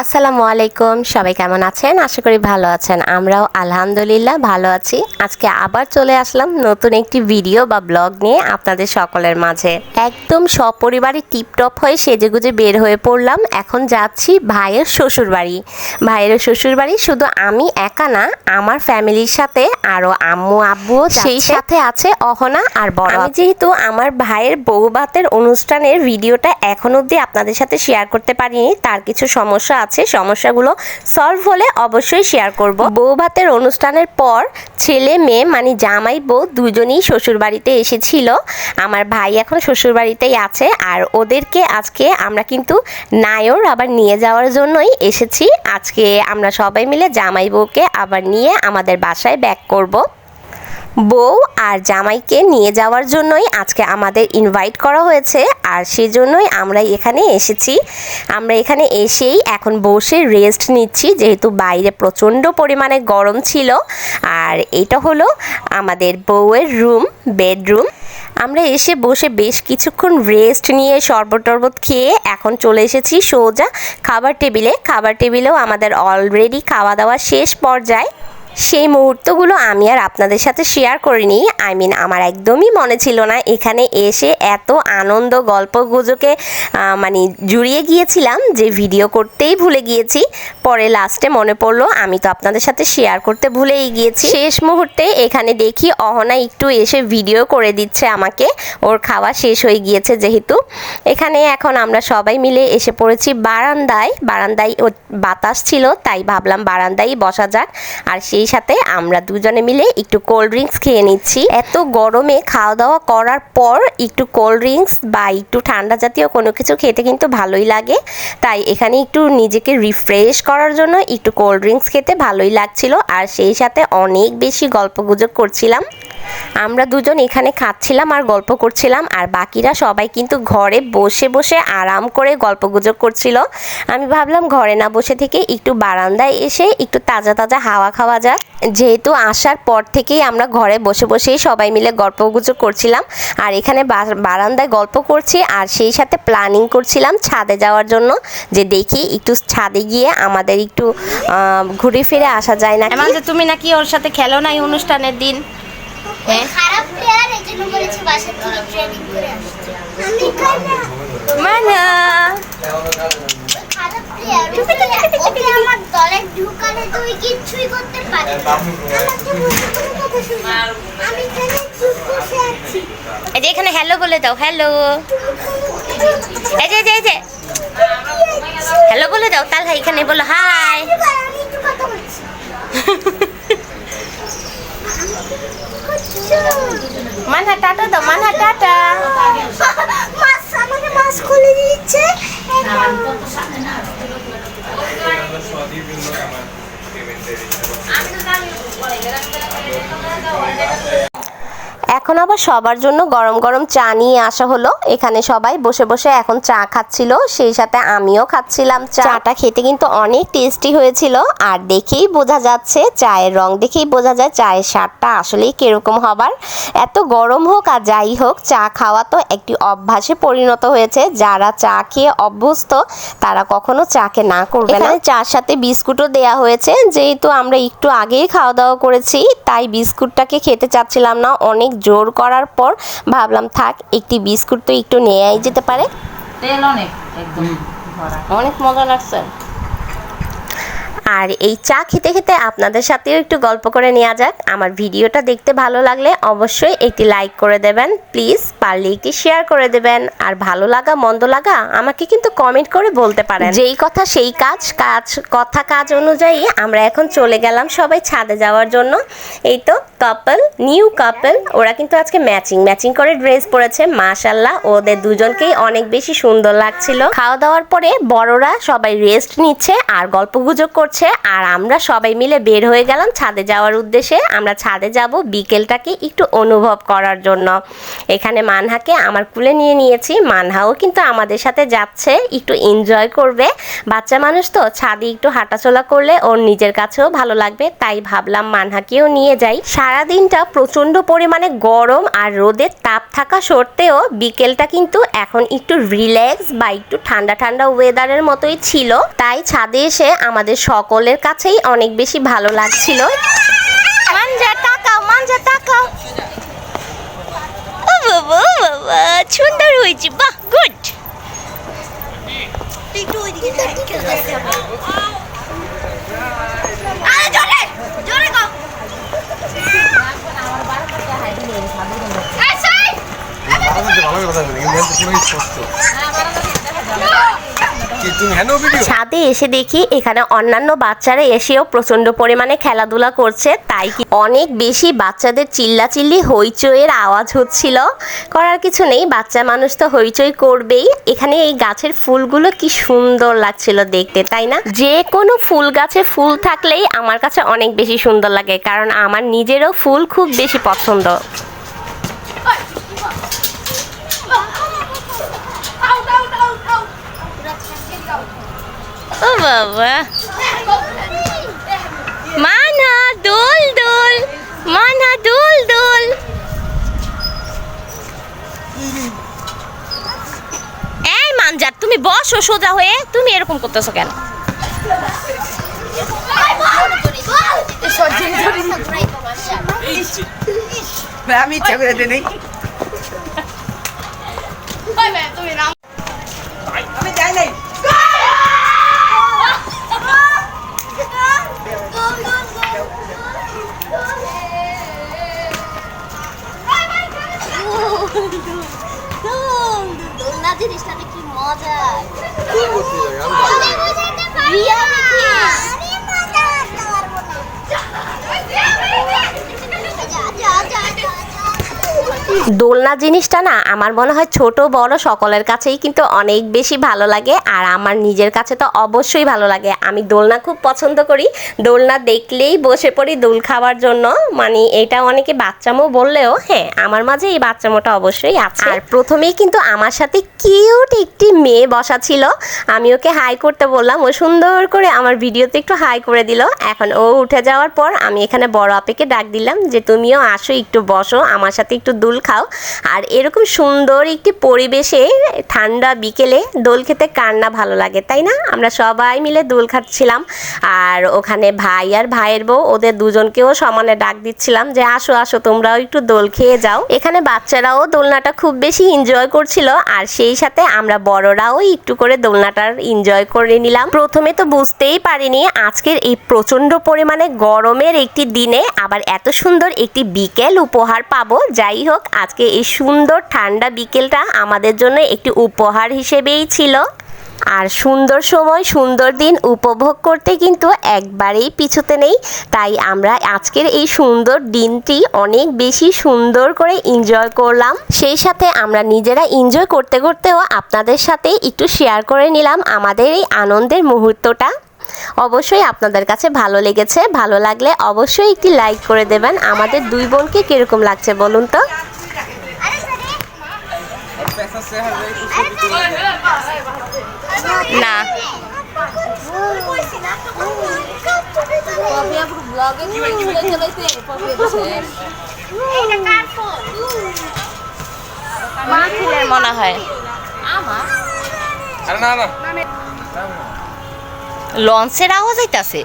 আসসালামু আলাইকুম সবাই কেমন আছেন? আশা করি ভালো আছেন। আমরাও আলহামদুলিল্লাহ ভালো আছি। আজকে আবার চলে আসলাম নতুন একটি ভিডিও বা ব্লগ নিয়ে আপনাদের সকলের মাঝে। একদম সপরিবারে টিপটপ হয়ে সেজেগুজে বের হয়ে পড়লাম। এখন যাচ্ছি ভাইয়ের শ্বশুর বাড়ি ভাইয়ের শ্বশুর বাড়ি শুধু আমি একা না আমার ফ্যামিলির সাথে আরও আম্মু আব্বুও সেই সাথে আছে অহনা আর বড় আমি যেহেতু আমার ভাইয়ের বউ ভাতের অনুষ্ঠানের ভিডিওটা এখন অবধি আপনাদের সাথে শেয়ার করতে পারিনি তার কিছু সমস্যা আছে, সমস্যাগুলো সলভ হলে অবশ্যই শেয়ার করব। বউ ভাতের অনুষ্ঠানের পর ছেলে, মেয়ে মানে জামাই, বউ দুজনেই শ্বশুর বাড়িতে এসেছিল। আমার ভাই এখন শ্বশুর বাড়িতেই আছে আর ওদেরকে আজকে আমরা কিন্তু নায়র আবার নিয়ে যাওয়ার জন্যই এসেছি। আজকে আমরা সবাই মিলে জামাই বউকে আবার নিয়ে আমাদের বাসায় ব্যাক করব। বউ আর জামাইকে নিয়ে যাওয়ার জন্যই আজকে আমাদের ইনভাইট করা হয়েছে। আর সেজন্যই আমরা এখানে এসেছি। আমরা এখানে এসেই এখন বসে রেস্ট নিচ্ছি। যেহেতু বাইরে প্রচণ্ড পরিমাণে গরম ছিল। আর এটা হলো আমাদের বউয়ের রুম বেডরুম আমরা এসে বসে বেশ কিছুক্ষণ রেস্ট নিয়ে শরবত টরবত খেয়ে এখন চলে এসেছি সোজা খাবার টেবিলে। খাবার টেবিলেও আমাদের অলরেডি খাওয়া দাওয়া শেষ পর্যায়ে। সেই মুহূর্তগুলো আমি আর আপনাদের সাথে শেয়ার করিনি। আই মিন আমার একদমই মনে ছিল না এখানে এসে এত আনন্দ গল্প গুজোকে মানে জুড়িয়ে গিয়েছিলাম যে ভিডিও করতেই ভুলে গিয়েছি। পরে লাস্টে মনে পড়ল, আমি তো আপনাদের সাথে শেয়ার করতে ভুলেই গিয়েছি। শেষ মুহূর্তে এখানে দেখি অহনা একটু এসে ভিডিও করে দিচ্ছে আমাকে। ওর খাওয়া শেষ হয়ে গিয়েছে যেহেতু। এখানে এখন আমরা সবাই মিলে এসে পড়েছি বারান্দায়। বারান্দায় বাতাস ছিল, তাই ভাবলাম বারান্দায় বসা যাক। আর সেই সাথে আমরা দুজনে মিলে একটু কোল্ড ড্রিঙ্কস খেয়ে নিচ্ছি। এত গরমে খাওয়া দাওয়া করার পর একটু কোল্ড ড্রিঙ্কস বা একটু ঠান্ডা জাতীয় কোনো কিছু খেতে কিন্তু ভালোই লাগে। তাই এখানে একটু নিজেকে রিফ্রেশ করার জন্য একটু কোল্ড ড্রিঙ্কস খেতে ভালোই লাগছিল। আর সেই সাথে অনেক বেশি গল্পগুজব করছিলাম। আমরা দুজন এখানে খাচ্ছিলাম আর গল্প করছিলাম আর বাকিরা সবাই কিন্তু ঘরে বসে বসে আরাম করে গল্পগুজব করছিল। আমি ভাবলাম ঘরে না বসে থেকে একটু বারান্দায় এসে একটু তাজা তাজা হাওয়া খাওয়া যাক। যেহেতু আসার পর থেকেই আমরা ঘরে বসে বসেই সবাই মিলে গল্পগুজব করছিলাম আর এখানে বারান্দায় গল্প করছি আর সেই সাথে প্ল্যানিং করছিলাম ছাদে যাওয়ার জন্য যে দেখি একটু ছাদে গিয়ে আমাদের একটু ঘুরে ফিরে আসা যায় না তুমি নাকি ওর সাথে খেলো না এই অনুষ্ঠানের দিন? হ্যাঁ? খারাপ প্লেয়ার এই জন্য বলেছি বাসা থেকে ট্রেনিং করে আসতে। আমি না। আমার এখানে হ্যালো বলে দাও হ্যালো এই যে হ্যালো বলে দাও তাহলে এখানে বলো হাই মানহা টাটা দাও, মানহা টাটা মাছ আমাকে মাছ খুলে দিচ্ছে এখন আবার সবার জন্য গরম গরম চা নিয়ে আসা হলো। এখানে সবাই বসে বসে এখন চা খাচ্ছিল, সেই সাথে আমিও খাচ্ছিলাম। চাটা খেতে কিন্তু অনেক টেস্টি হয়েছিল, আর দেখেই বোঝা যাচ্ছে, চায়ের রং দেখেই বোঝা যায় চায়ের স্বাদটা আসলেই কীরকম হবার। এত গরম হোক আর যাই হোক, চা খাওয়া তো একটি অভ্যাসে পরিণত হয়েছে। যারা চা খেয়ে অভ্যস্ত, তারা কখনো চাকে না করবে না। চার সাথে বিস্কুটও দেয়া হয়েছে, যেহেতু আমরা একটু আগেই খাওয়া দাওয়া করেছি, তাই বিস্কুটটাকে খেতে চাচ্ছিলাম না, অনেক জোর করার পর ভাবলাম থাক একটি বিস্কুট তো একটু নেয়াই যেতে পারে। তেল অনেক একদম ভরা অনেক মজা লাগছে। আর এই চা খেতে খেতে আপনাদের সাথেও একটু গল্প করে নেওয়া যাক। আমার ভিডিওটা দেখতে ভালো লাগলে অবশ্যই একটি লাইক করে দেবেন প্লিজ পারলে একটি শেয়ার করে দেবেন। আর ভালো লাগা, মন্দ লাগা আমাকে কিন্তু কমেন্ট করে বলতে পারেন। যেই কথা, সেই কাজ কাজ, কথা, কাজ অনুযায়ী আমরা এখন চলে গেলাম সবাই ছাদে যাওয়ার জন্য। এই তো কাপল নিউ কাপল ওরা কিন্তু আজকে ম্যাচিং ম্যাচিং করে ড্রেস পরেছে। মাশাল্লাহ ওদের দুজনকেই অনেক বেশি সুন্দর লাগছিল। খাওয়া দাওয়ার পরে বড়রা সবাই রেস্ট নিচ্ছে, আর গল্প গুজব করছে আর আমরা সবাই মিলে বের হয়ে গেলাম ছাদে যাওয়ার উদ্দেশ্যে। আমরা ছাদে যাব বিকেলটাকে একটু অনুভব করার জন্য। এখানে মানহাকে আমার কুলে নিয়ে নিয়েছি। মানহাও কিন্তু আমাদের সাথে যাচ্ছে, একটু এনজয় করবে। বাচ্চা মানুষ তো, ছাদে একটু হাঁটাচলা করলে ওর নিজের কাছেও ভালো লাগবে, তাই ভাবলাম মানহাকেও নিয়ে যাই। সারা দিনটা প্রচণ্ড পরিমাণে গরম আর রোদের তাপ থাকা সত্ত্বেও বিকেলটা কিন্তু এখন একটু রিল্যাক্স বা একটু ঠান্ডা ঠান্ডা ওয়েদারের মতোই ছিল। তাই ছাদে এসে আমাদের সকলের কাছেই অনেক বেশি ভালো লাগছিল। মানজা তাকাও তাকাও। সুন্দর হয়েছে বাহ গুড। ভালো কথা কিন্তু স্পষ্ট কি তুমি হ্যানো ভিডিও ছাদে এসে দেখি এখানে অন্যান্য বাচ্চারা এসেও প্রচণ্ড পরিমাণে খেলাধুলা করছে, তাই কি অনেক বেশি বাচ্চাদের চিল্লাচিল্লি হইচইয়ের আওয়াজ হচ্ছিল। করার কিছু নেই, বাচ্চা মানুষ তো হইচই করবেই। এখানে এই গাছের ফুলগুলো কি সুন্দর লাগছিল দেখতে, তাই না? যে কোনো ফুল গাছে ফুল থাকলেই আমার কাছে অনেক বেশি সুন্দর লাগে, কারণ আমার নিজেরও ফুল খুব বেশি পছন্দ। ও বাবা। মানা দোল দোল। মানা দোল দোল। এই মানজার, তুমি বসো সোজা হয়ে। তুমি এরকম করতেছো কেন? আমি ইচ্ছা করে দিই আমি কি মজা কি করতে যাবে আমি মজা করতে পারব না দোলনা জিনিসটা না আমার মনে হয় ছোট, বড় সকলের কাছেই কিন্তু অনেক বেশি ভালো লাগে আর আমার নিজের কাছে তো অবশ্যই ভালো লাগে। আমি দোলনা খুব পছন্দ করি। দোলনা দেখলেই বসে পড়ি দোল খাওয়ার জন্য। মানে এটা অনেকে বাচ্চামো বললেও হ্যাঁ আমার মাঝে এই বাচ্চামোটা অবশ্যই আছে। আর প্রথমেই কিন্তু আমার সাথে কিউট একটি মেয়ে বসা ছিল। আমি ওকে হাই করতে বললাম, ও সুন্দর করে আমার ভিডিওতে একটু হাই করে দিল। এখন ও উঠে যাওয়ার পর আমি এখানে বড় আপেকে ডাক দিলাম যে, তুমিও আসো, একটু বসো, আমার সাথে একটু দোল খাও। আর এরকম সুন্দর একটি পরিবেশে ঠান্ডা বিকেলে দোল খেতে কার না ভালো লাগে, তাই না? আমরা সবাই মিলে দোল খাচ্ছিলাম। আর ওখানে ভাই আর ভাইয়ের বউ, ওদের দুজনকেও সমানে ডাক দিচ্ছিলাম যে, আসো আসো, তোমরাও একটু দোল খেয়ে যাও। এখানে বাচ্চারাও দোলনাটা খুব বেশি এনজয় করছিল। আর সেই সাথে আমরা বড়রাও একটু করে দোলনাটার এনজয় করে নিলাম। প্রথমে তো বুঝতেই পারিনি আজকের এই প্রচণ্ড পরিমাণে গরমের একটি দিনে আবার এত সুন্দর একটি বিকেল উপহার পাবো। যাই হোক আজকে এই সুন্দর ঠান্ডা বিকেলটা আমাদের জন্য একটি উপহার হিসেবেই ছিল। আর সুন্দর সময়, সুন্দর দিন উপভোগ করতে কিন্তু একবারেই পিছুতে নেই। তাই আমরা আজকের এই সুন্দর দিনটি অনেক বেশি সুন্দর করে এনজয় করলাম। সেই সাথে আমরা নিজেরা এনজয় করতে করতেও আপনাদের সাথে একটু শেয়ার করে নিলাম আমাদের এই আনন্দের মুহূর্তটা। অবশ্যই আপনাদের কাছে ভালো লেগেছে, ভালো লাগলে অবশ্যই একটি লাইক করে দেবেন। আমাদের দুই বোনকে কীরকম লাগছে বলুন তো? না মাহফিলের মনে হয় আরে না না লঞ্চের আওয়াজ আইতাছে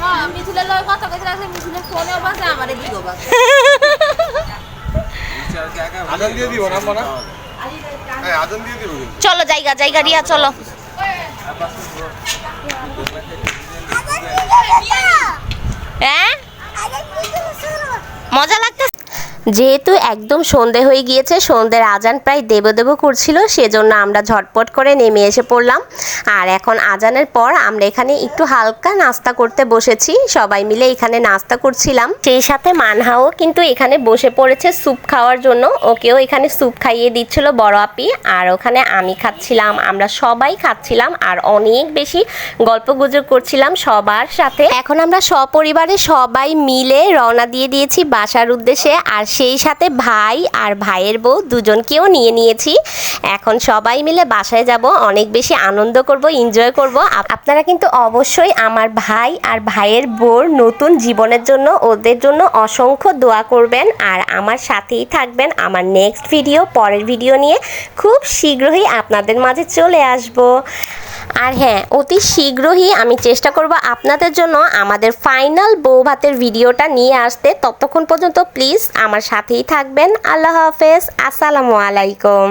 হ্যাঁ মিথিলের লয় কথা কইতে মিথিলের ফোনেও বাজে আমারে দিও বাজে আদান দিয়ে দিব না আমরা চলো জায়গা জায়গা রিয়া চলো। হ্যাঁ? মজা লাগতেছে? যেহেতু একদম সন্ধে হয়ে গিয়েছে, সন্ধ্যের আজান প্রায় দেব দেব করছিল, সেজন্য আমরা ঝটপট করে নেমে এসে পড়লাম। আর এখন আজানের পর আমরা এখানে একটু হালকা নাস্তা করতে বসেছি, সবাই মিলে এখানে নাস্তা করছিলাম। সেই সাথে মানহাও কিন্তু এখানে বসে পড়েছে স্যুপ খাওয়ার জন্য, ওকেও এখানে স্যুপ খাইয়ে দিচ্ছিল বড় আপি, আর ওখানে আমি খাচ্ছিলাম, আমরা সবাই খাচ্ছিলাম, আর অনেক বেশি গল্প গুজব করছিলাম সবার সাথে। এখন আমরা সপরিবারে সবাই মিলে রওনা দিয়ে দিয়েছি বাসার উদ্দেশ্যে, আর সেই সাথে ভাই আর ভাইয়ের বউ দুজনকেও নিয়ে নিয়েছি। এখন সবাই মিলে বাসায় যাব, অনেক বেশি আনন্দ করব এনজয় করব। আপনারা কিন্তু অবশ্যই আমার ভাই আর ভাইয়ের বউর নতুন জীবনের জন্য, ওদের জন্য অসংখ্য দোয়া করবেন। আর আমার সাথেই থাকবেন আমার নেক্সট ভিডিও পরের ভিডিও নিয়ে। খুব শীঘ্রই আপনাদের মাঝে চলে আসব। আর হ্যাঁ অতি শীঘ্রই আমি চেষ্টা করব আপনাদের জন্য আমাদের ফাইনাল বউ ভাতের ভিডিওটা নিয়ে আসতে। ততক্ষণ পর্যন্ত প্লিজ আমার সাথেই থাকবেন। আল্লাহ হাফেজ। আসসালামু আলাইকুম।